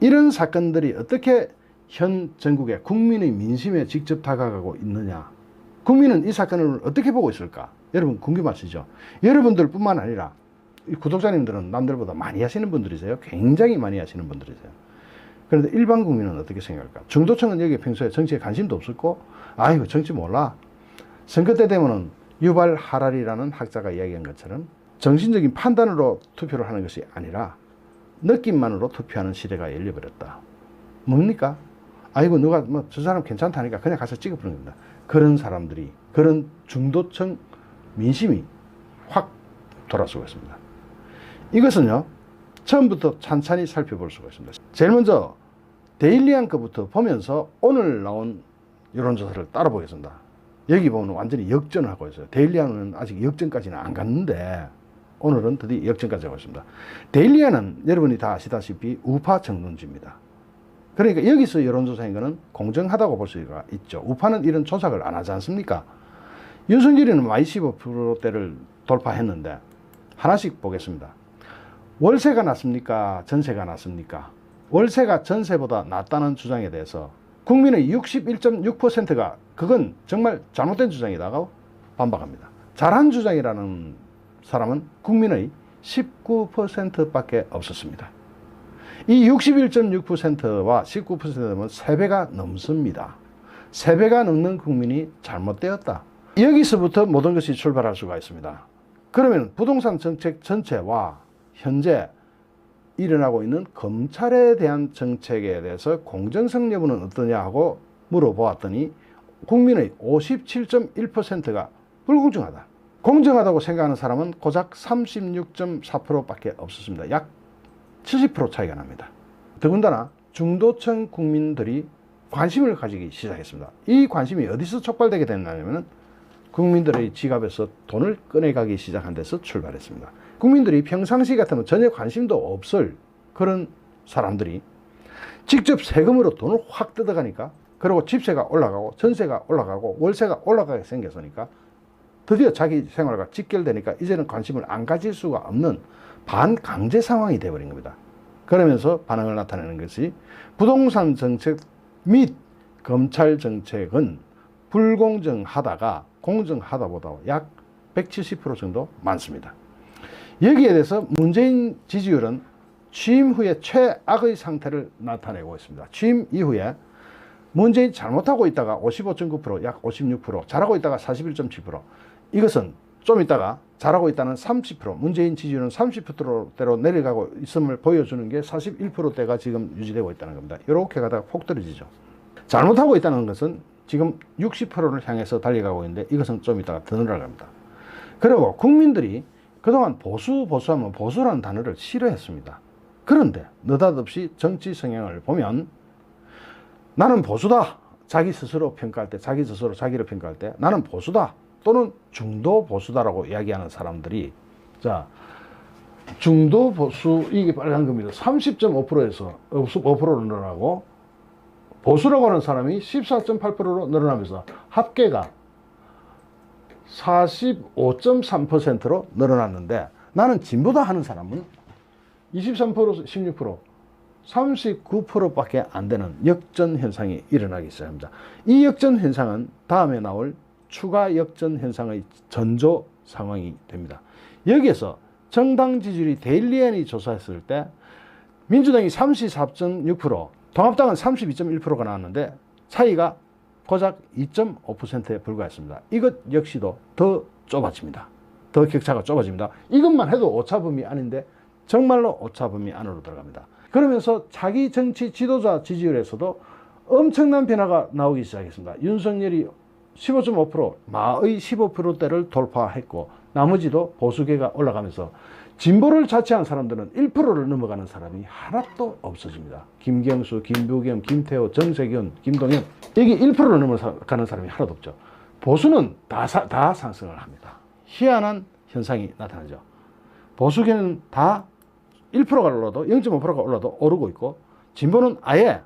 이런 사건들이 어떻게 현 전국의 국민의 민심에 직접 다가가고 있느냐. 국민은 이 사건을 어떻게 보고 있을까? 여러분 궁금하시죠? 여러분들 뿐만 아니라 이 구독자님들은 남들보다 많이 하시는 분들이세요. 굉장히 많이 하시는 분들이세요. 그런데 일반 국민은 어떻게 생각할까? 중도층은 여기 평소에 정치에 관심도 없었고, 아이고, 정치 몰라. 선거 때 되면은 유발 하랄이라는 학자가 이야기한 것처럼 정신적인 판단으로 투표를 하는 것이 아니라 느낌만으로 투표하는 시대가 열려버렸다. 뭡니까? 아이고, 누가 뭐 저 사람 괜찮다니까 그냥 가서 찍어버리는 겁니다. 그런 사람들이, 그런 중도층 민심이 확 돌아서고 있습니다. 이것은요, 처음부터 찬찬히 살펴볼 수가 있습니다. 제일 먼저 데일리한 것부터 보면서 오늘 나온 여론조사를 따라 보겠습니다. 여기 보면 완전히 역전을 하고 있어요. 데일리안은 아직 역전까지는 안 갔는데 오늘은 드디어 역전까지 하고 있습니다. 데일리안은 여러분이 다 아시다시피 우파 정론지입니다. 그러니까 여기서 여론조사인 것은 공정하다고 볼 수가 있죠. 우파는 이런 조작을 안 하지 않습니까? 윤석열이는 마이 15%대를 돌파했는데 하나씩 보겠습니다. 월세가 낮습니까? 전세가 낮습니까? 월세가 전세보다 낮다는 주장에 대해서 국민의 61.6%가 그건 정말 잘못된 주장이다고 반박합니다. 잘한 주장이라는 사람은 국민의 19%밖에 없었습니다. 이 61.6%와 19%면 3배가 넘습니다. 3배가 넘는 국민이 잘못되었다. 여기서부터 모든 것이 출발할 수가 있습니다. 그러면 부동산 정책 전체와 현재 일어나고 있는 검찰에 대한 정책에 대해서 공정성 여부는 어떠냐 하고 물어보았더니 국민의 57.1%가 불공정하다. 공정하다고 생각하는 사람은 고작 36.4%밖에 없었습니다. 약 70% 차이가 납니다. 더군다나 중도층 국민들이 관심을 가지기 시작했습니다. 이 관심이 어디서 촉발되게 됐냐면 국민들의 지갑에서 돈을 꺼내가기 시작한 데서 출발했습니다. 국민들이 평상시 같으면 전혀 관심도 없을 그런 사람들이 직접 세금으로 돈을 확 뜯어가니까 그리고 집세가 올라가고 전세가 올라가고 월세가 올라가게 생겼으니까 드디어 자기 생활과 직결되니까 이제는 관심을 안 가질 수가 없는 반강제 상황이 되어버린 겁니다. 그러면서 반응을 나타내는 것이 부동산 정책 및 검찰 정책은 불공정하다가 공정하다보다 약 170% 정도 많습니다. 여기에 대해서 문재인 지지율은 취임 후에 최악의 상태를 나타내고 있습니다. 취임 이후에 문재인 잘못하고 있다가 55.9%, 약 56%, 잘하고 있다가 41.7%. 이것은 좀 있다가 잘하고 있다는 30%, 문재인 지지율은 30%대로 내려가고 있음을 보여주는 게 41%대가 지금 유지되고 있다는 겁니다. 이렇게 가다가 폭 떨어지죠. 잘못하고 있다는 것은 지금 60%를 향해서 달려가고 있는데 이것은 좀 있다가 더 늘어갑니다. 그리고 국민들이 그동안 보수, 보수하면 보수라는 단어를 싫어했습니다. 그런데 느닷없이 정치 성향을 보면 나는 보수다. 자기 스스로 평가할 때, 자기 스스로 자기를 평가할 때 나는 보수다. 또는 중도 보수다라고 이야기하는 사람들이 자, 중도 보수 이게 빨간 겁니다. 30.5%에서 5%로 늘어나고 보수라고 하는 사람이 14.8%로 늘어나면서 합계가 45.3%로 늘어났는데 나는 진보다 하는 사람은 23% 16% 39%밖에 안 되는 역전 현상이 일어나기 시작합니다. 이 역전 현상은 다음에 나올 추가 역전 현상의 전조 상황이 됩니다. 여기에서 정당 지지율이 데일리엔이 조사했을 때 민주당이 34.6%, 통합당은 32.1%가 나왔는데 차이가 고작 2.5%에 불과했습니다. 이것 역시도 더 좁아집니다. 더 격차가 좁아집니다. 이것만 해도 오차범위 아닌데 정말로 오차범위 안으로 들어갑니다. 그러면서 자기 정치 지도자 지지율에서도 엄청난 변화가 나오기 시작했습니다. 윤석열이 15.5%, 마의 15%대를 돌파했고 나머지도 보수계가 올라가면서 진보를 자처한 사람들은 1%를 넘어가는 사람이 하나도 없어집니다. 김경수, 김부겸, 김태호, 정세균, 김동연 여기 1%를 넘어가는 사람이 하나도 없죠. 보수는 다, 사, 다 상승을 합니다. 희한한 현상이 나타나죠. 보수계는 다 1%가 올라도 0.5%가 올라도 오르고 있고 진보는 아예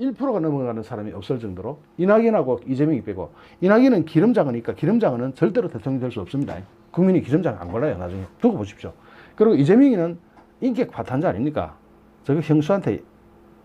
1%가 넘어가는 사람이 없을 정도로 이낙연하고 이재명이 빼고 이낙연은 기름 장으니까 기름 장은 절대로 대통령이 될 수 없습니다. 국민이 기름 장 안 골라요. 나중에 두고 보십시오. 그리고 이재명이는 인격 파탄자 아닙니까? 저거 형수한테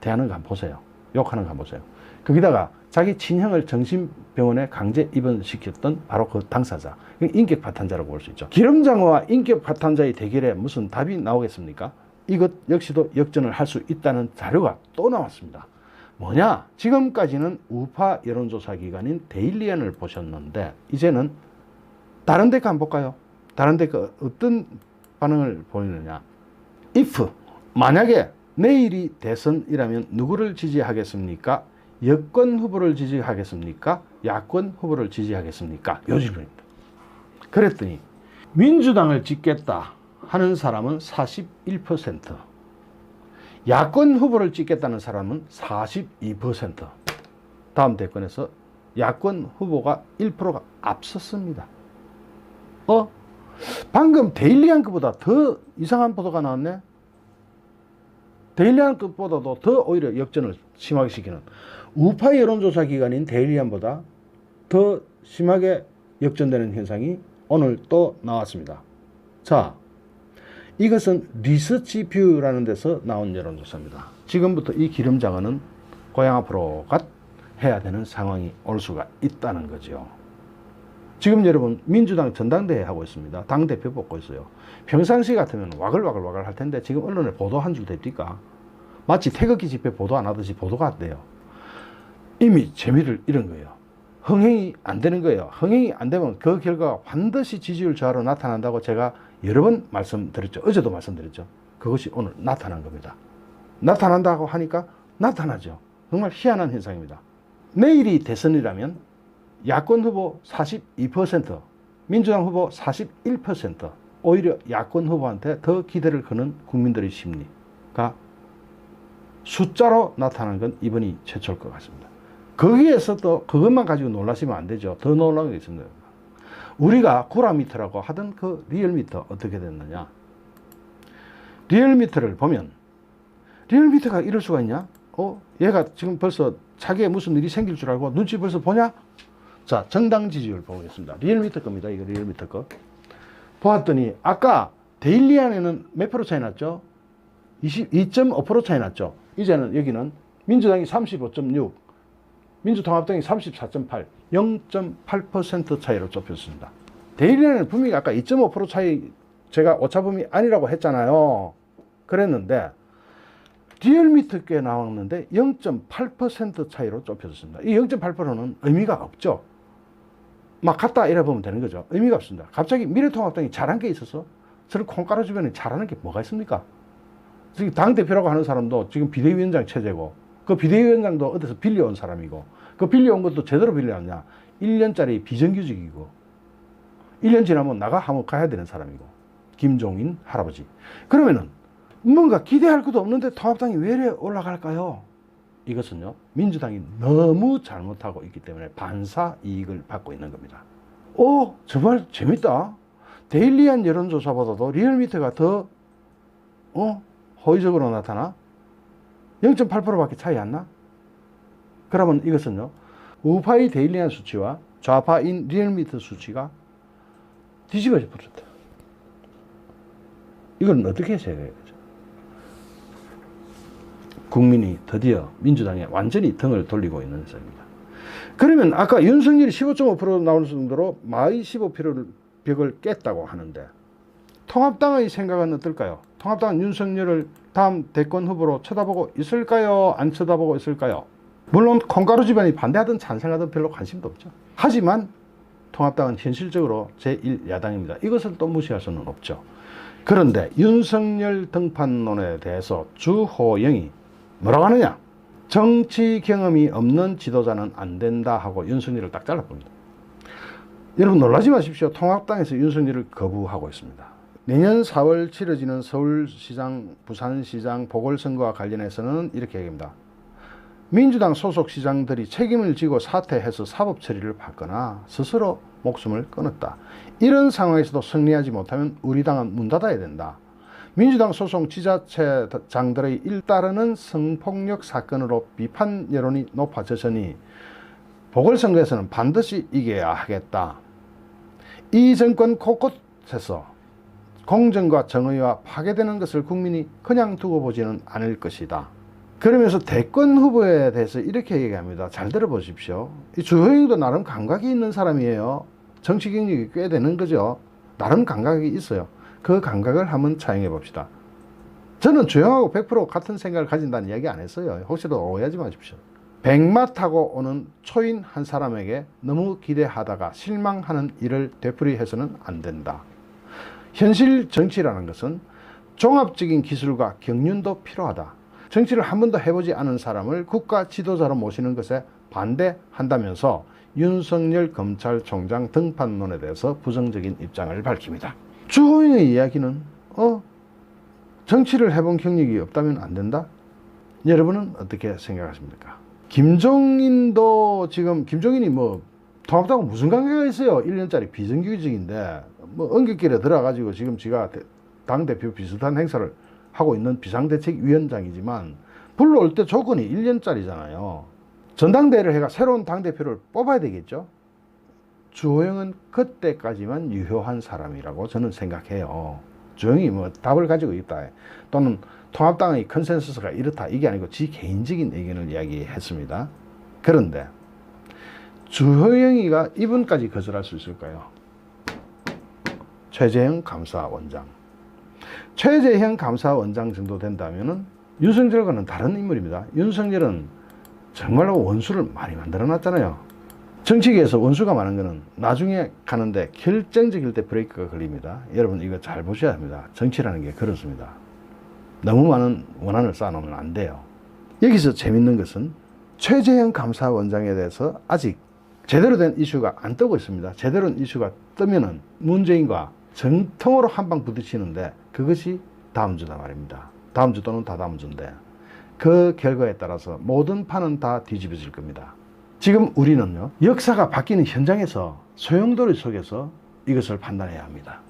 대하는 거 한번 보세요. 욕하는 거 한번 보세요. 거기다가 자기 친형을 정신병원에 강제 입원시켰던 바로 그 당사자. 인격 파탄자라고 볼 수 있죠. 기름장어와 인격 파탄자의 대결에 무슨 답이 나오겠습니까? 이것 역시도 역전을 할 수 있다는 자료가 또 나왔습니다. 뭐냐? 지금까지는 우파 여론조사 기관인 데일리안을 보셨는데 이제는 다른 데 한번 볼까요? 다른 데그 어떤 반응을 보이느냐? if 만약에 내일이 대선이라면 누구를 지지하겠습니까? 여권 후보를 지지하겠습니까? 야권 후보를 지지하겠습니까? 요 질문입니다. 그랬더니 민주당을 찍겠다 하는 사람은 41%, 야권 후보를 찍겠다는 사람은 42%. 다음 대권에서 야권 후보가 1%가 앞섰습니다. 어? 방금 데일리한 것보다 더 이상한 보도가 나왔네? 데일리한 것보다도 더 오히려 역전을 심하게 시키는 우파 여론조사 기관인 데일리안보다 더 심하게 역전되는 현상이 오늘 또 나왔습니다. 자, 이것은 리서치 뷰라는 데서 나온 여론조사입니다. 지금부터 이 기름 장어는 고향 앞으로 갓 해야 되는 상황이 올 수가 있다는 거죠. 지금 여러분 민주당 전당대회 하고 있습니다. 당대표 뽑고 있어요. 평상시 같으면 와글와글와글 할 텐데 지금 언론에 보도 한 줄 됩니까? 마치 태극기 집회 보도 안 하듯이 보도가 안 돼요. 이미 재미를 잃은 거예요. 흥행이 안 되는 거예요. 흥행이 안 되면 그 결과가 반드시 지지율 저하로 나타난다고 제가 여러 번 말씀드렸죠. 어제도 말씀드렸죠. 그것이 오늘 나타난 겁니다. 나타난다고 하니까 나타나죠. 정말 희한한 현상입니다. 내일이 대선이라면 야권 후보 42%, 민주당 후보 41%, 오히려 야권 후보한테 더 기대를 거는 국민들의 심리가 숫자로 나타난 건 이번이 최초일 것 같습니다. 거기에서 또 그것만 가지고 놀라시면 안 되죠. 더 놀라운 게 있습니다. 우리가 구라미터라고 하던 그 리얼미터 어떻게 됐느냐. 리얼미터를 보면 리얼미터가 이럴 수가 있냐? 어? 얘가 지금 벌써 자기의 무슨 일이 생길 줄 알고 눈치 벌써 보냐? 자, 정당 지지율 보겠습니다. 리얼미터 겁니다. 이거 리얼미터 거. 보았더니 아까 데일리안에는 몇 프로 차이 났죠? 22.5% 차이 났죠? 이제는 여기는 민주당이 35.6, 민주통합당이 34.8, 0.8% 차이로 좁혔습니다. 데일리안은 분명히 아까 2.5% 차이 제가 오차범위 아니라고 했잖아요. 그랬는데 리얼미터 꽤 나왔는데 0.8% 차이로 좁혀졌습니다. 이 0.8%는 의미가 없죠. 막 갔다 이래 보면 되는 거죠. 의미가 없습니다. 갑자기 미래통합당이 잘한 게 있어서 저는 콩가루 주변에 잘하는 게 뭐가 있습니까? 당대표라고 하는 사람도 지금 비대위원장 체제고 그 비대위원장도 어디서 빌려온 사람이고 그 빌려온 것도 제대로 빌려왔냐 1년짜리 비정규직이고 1년 지나면 나가 한번 가야 되는 사람이고 김종인 할아버지 그러면은 뭔가 기대할 것도 없는데 통합당이 왜 이래 올라갈까요? 이것은요 민주당이 너무 잘못하고 있기 때문에 반사 이익을 받고 있는 겁니다. 오 정말 재밌다. 데일리한 여론조사보다도 리얼미터가 더 어? 호의적으로 나타나? 0.8%밖에 차이 안 나? 그러면 이것은요 우파의 데일리한 수치와 좌파인 리얼미터 수치가 뒤집어져 버렸다. 이건 어떻게 해석해야 되죠? 국민이 드디어 민주당에 완전히 등을 돌리고 있는 현상입니다. 그러면 아까 윤석열이 15.5% 나올 정도로 마의 15%를 벽을 깼다고 하는데 통합당의 생각은 어떨까요? 통합당은 윤석열을 다음 대권 후보로 쳐다보고 있을까요? 안 쳐다보고 있을까요? 물론 콩가루 집안이 반대하든 찬성하든 별로 관심도 없죠. 하지만 통합당은 현실적으로 제1야당입니다. 이것을 또 무시할 수는 없죠. 그런데 윤석열 등판론에 대해서 주호영이 뭐라고 하느냐? 정치 경험이 없는 지도자는 안 된다 하고 윤석열을 딱 잘라봅니다. 여러분 놀라지 마십시오. 통합당에서 윤석열을 거부하고 있습니다. 내년 4월 치러지는 서울시장, 부산시장 보궐선거와 관련해서는 이렇게 얘기합니다. 민주당 소속 시장들이 책임을 지고 사퇴해서 사법 처리를 받거나 스스로 목숨을 끊었다. 이런 상황에서도 승리하지 못하면 우리 당은 문 닫아야 된다. 민주당 소속 지자체장들의 일따르는 성폭력 사건으로 비판 여론이 높아졌으니 보궐선거에서는 반드시 이겨야 하겠다. 이 정권 곳곳에서 공정과 정의와 파괴되는 것을 국민이 그냥 두고 보지는 않을 것이다. 그러면서 대권 후보에 대해서 이렇게 얘기합니다. 잘 들어보십시오. 이 주호영도 나름 감각이 있는 사람이에요. 정치 경력이 꽤 되는 거죠. 나름 감각이 있어요. 그 감각을 한번 차용해 봅시다. 저는 주영하고 100% 같은 생각을 가진다는 이야기 안 했어요. 혹시라도 오해하지 마십시오. 백마 타고 오는 초인 한 사람에게 너무 기대하다가 실망하는 일을 되풀이해서는 안 된다. 현실 정치라는 것은 종합적인 기술과 경륜도 필요하다. 정치를 한 번도 해보지 않은 사람을 국가 지도자로 모시는 것에 반대한다면서 윤석열 검찰총장 등판론에 대해서 부정적인 입장을 밝힙니다. 주호영의 이야기는 어 정치를 해본 경력이 없다면 안 된다? 여러분은 어떻게 생각하십니까? 김종인도 지금 김종인이 뭐 통합당하고 무슨 관계가 있어요? 1년짜리 비정규직인데 뭐 언급길에 들어가지고 지금 지가 당 대표 비슷한 행사를 하고 있는 비상대책위원장이지만 불러올 때 조건이 1년짜리잖아요. 전당대회를 해가 새로운 당 대표를 뽑아야 되겠죠. 주호영은 그때까지만 유효한 사람이라고 저는 생각해요. 주호영이 뭐 답을 가지고 있다. 또는 통합당의 컨센서스가 이렇다. 이게 아니고 지 개인적인 의견을 이야기했습니다. 그런데 주호영이가 이분까지 거절할 수 있을까요? 최재형 감사원장. 최재형 감사원장 정도 된다면은 윤석열과는 다른 인물입니다. 윤석열은 정말로 원수를 많이 만들어 놨잖아요. 정치계에서 원수가 많은 거는 나중에 가는데 결정적일 때 브레이크가 걸립니다. 여러분 이거 잘 보셔야 합니다. 정치라는 게 그렇습니다. 너무 많은 원한을 쌓아놓으면 안 돼요. 여기서 재밌는 것은 최재형 감사원장에 대해서 아직 제대로 된 이슈가 안 뜨고 있습니다. 제대로 된 이슈가 뜨면은 문재인과 정통으로 한 방 부딪히는데 그것이 다음 주다 말입니다. 다음 주 또는 다다음 주인데 그 결과에 따라서 모든 판은 다 뒤집어질 겁니다. 지금 우리는요, 역사가 바뀌는 현장에서 소용돌이 속에서 이것을 판단해야 합니다.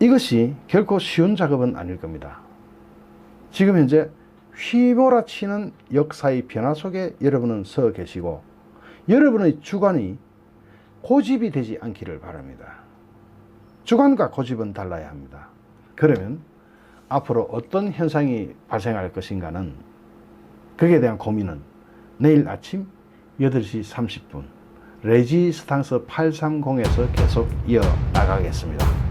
이것이 결코 쉬운 작업은 아닐 겁니다. 지금 현재 휘몰아치는 역사의 변화 속에 여러분은 서 계시고 여러분의 주관이 고집이 되지 않기를 바랍니다. 주관과 고집은 달라야 합니다. 그러면 앞으로 어떤 현상이 발생할 것인가는 거기에 대한 고민은 내일 아침 8시 30분 레지스탕스 830에서 계속 이어 나가겠습니다.